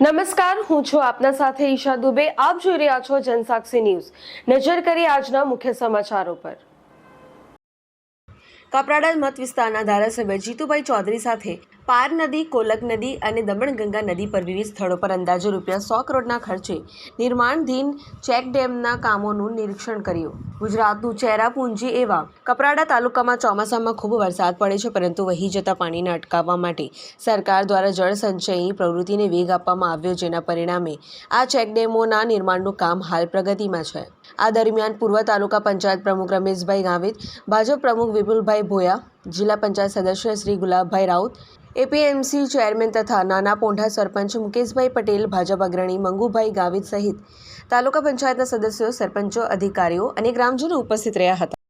નમસ્કાર, હું છું આપના સાથે ઈશા દુબે. આપ જોઈ રહ્યા છો જનસાક્ષી ન્યૂઝ. નજર કરી આજના મુખ્ય સમાચારો પર. કપરાડા મત વિસ્તારના ધારાસભ્ય જીતુભાઈ ચૌધરી સાથે પાર નદી, કોલક નદી અને દમણગંગા નદી પર વિવિધ સ્થળો પર અંદાજે રૂપિયા સો કરોડના ખર્ચે નિર્માણધીન ચેક ડેમના કામોનું નિરીક્ષણ કર્યું. ગુજરાતનું ચેરાપુંજી એવા કપરાડા તાલુકામાં ચોમાસામાં ખૂબ વરસાદ પડે છે, પરંતુ વહી જતા પાણીને અટકાવવા માટે સરકાર દ્વારા જળ સંચયની પ્રવૃત્તિને વેગ આપવામાં આવ્યો, જેના પરિણામે આ ચેકડેમોના નિર્માણનું કામ હાલ પ્રગતિમાં છે. આ દરમિયાન પૂર્વ તાલુકા પંચાયત પ્રમુખ રમેશભાઈ ગાવિત, ભાજપ પ્રમુખ વિપુલભાઈ ભોયા જિલ્લા પંચાયત સદસ્ય શ્રી ગુલાબભાઈ રાઉત, એપીએમસી ચેરમેન તથા નાના પોંઢા સરપંચ મુકેશભાઈ પટેલ, ભાજપ અગ્રણી મંગુભાઈ ગાવિત સહિત તાલુકા પંચાયતના સદસ્યો, સરપંચો, અધિકારીઓ અને ગ્રામજનો ઉપસ્થિત રહ્યા હતા.